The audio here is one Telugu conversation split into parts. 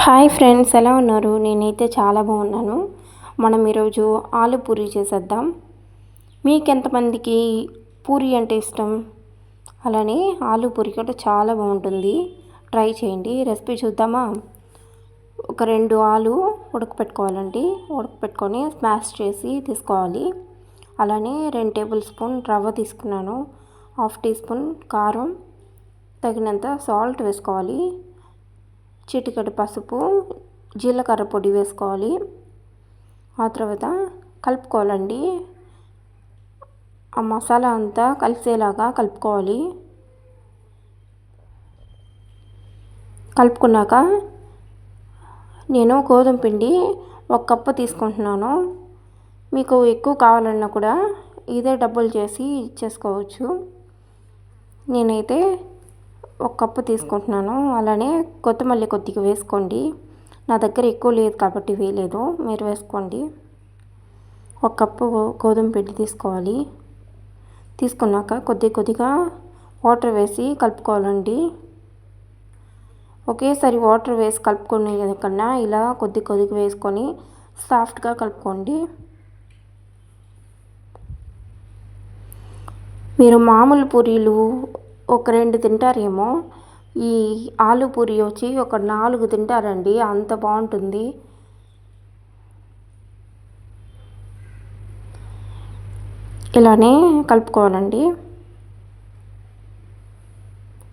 హాయ్ ఫ్రెండ్స్ ఎలా ఉన్నారు? నేనైతే చాలా బాగున్నాను. మనం ఈరోజు ఆలు పూరి చేసేద్దాం. మీకు ఎంతమందికి పూరి అంటే ఇష్టం? అలానే ఆలు పూరి కూడా చాలా బాగుంటుంది. ట్రై చేయండి రెసిపీ చూద్దామా? ఒక రెండు ఆలు ఉడకపెట్టుకోవాలండి. ఉడకపెట్టుకొని స్మాష్ చేసి తీసుకోవాలి. అలానే రెండు టేబుల్ స్పూన్ రవ్వ తీసుకున్నాను. హాఫ్ టీ స్పూన్ కారం తగినంత సాల్ట్ వేసుకోవాలి. చిటికెడు పసుపు జీలకర్ర పొడి వేసుకోవాలి. ఆ తర్వాత కలుపుకోవాలండి. ఆ మసాలా అంతా కలిసేలాగా కలుపుకోవాలి. కలుపుకున్నాక నేను గోధుమ పిండి ఒక కప్పు తీసుకుంటున్నాను. మీకు ఎక్కువ కావాలన్నా కూడా ఇదే డబ్బులు చేసి ఇచ్చేసుకోవచ్చు నేనైతే ఒక కప్పు తీసుకుంటున్నాను. అలానే కొత్తమల్లి కొద్దిగా వేసుకోండి. నా దగ్గర ఎక్కువ లేదు కాబట్టి వేయలేదు. మీరు వేసుకోండి. ఒక కప్పు గోధుమ పిండి తీసుకోవాలి. తీసుకున్నాక కొద్ది కొద్దిగా వాటర్ వేసి కలుపుకోవాలండి. ఒకేసారి వాటర్ వేసి కలుపుకునే కన్నా ఇలా కొద్ది కొద్దిగా వేసుకొని సాఫ్ట్గా కలుపుకోండి. మీరు మామూలు పూరీలు ఒక రెండు తింటారేమో. ఈ ఆలు పూరి వచ్చి ఒక నాలుగు తింటారండి. అంత బాగుంటుంది. ఇలానే కలుపుకోవాలండి.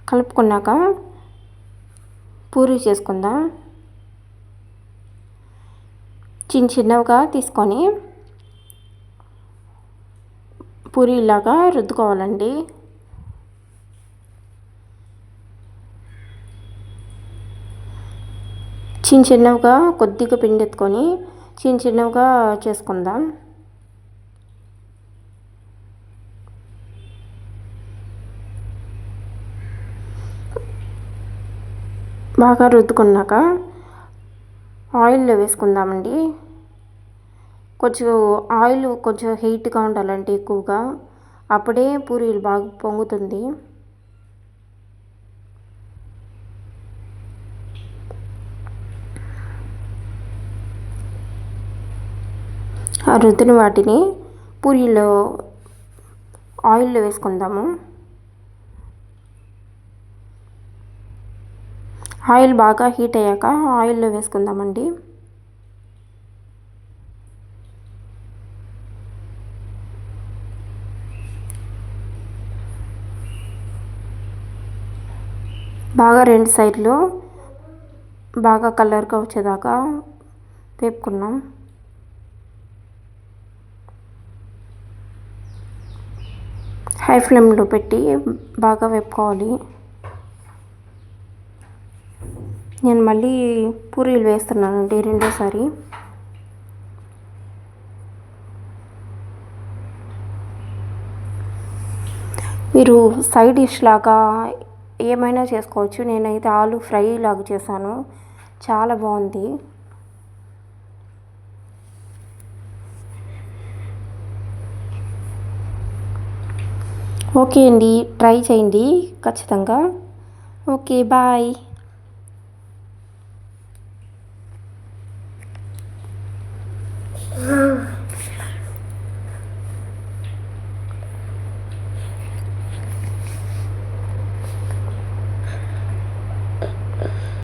కలుపుకున్నాక పూరి చేసుకుందాం. చిన్న చిన్నవిగా తీసుకొని పూరీలాగా రుద్దుకోవాలండి. చిన్న చిన్నవిగా కొద్దిగా పిండి ఎత్తుకొని చిన్న చిన్నవిగా చేసుకుందాం. బాగా రుద్దుకున్నాక ఆయిల్లో వేసుకుందామండి. కొంచెం ఆయిల్ కొంచెం హీట్గా ఉండాలంటే ఎక్కువగా. అప్పుడే పూరీలు బాగా పొంగుతుంది. రుద్దిన వాటిని పూరీలో ఆయిల్లో వేసుకుందాము. ఆయిల్ బాగా హీట్ అయ్యాక ఆయిల్లో వేసుకుందామండి. బాగా రెండు సైడ్లు బాగా కలర్గా వచ్చేదాకా వేపుకున్నాం. హై ఫ్లేమ్లో పెట్టి బాగా వేపుకోవాలి. నేను మళ్ళీ పూరీలు వేస్తున్నానండి రెండోసారి. మీరు సైడ్ డిష్ లాగా ఏమైనా చేసుకోవచ్చు. నేనైతే ఆలు ఫ్రై లాగా చేశాను. చాలా బాగుంది. ఓకే అండి ట్రై చేయండి ఖచ్చితంగా. Okay bye.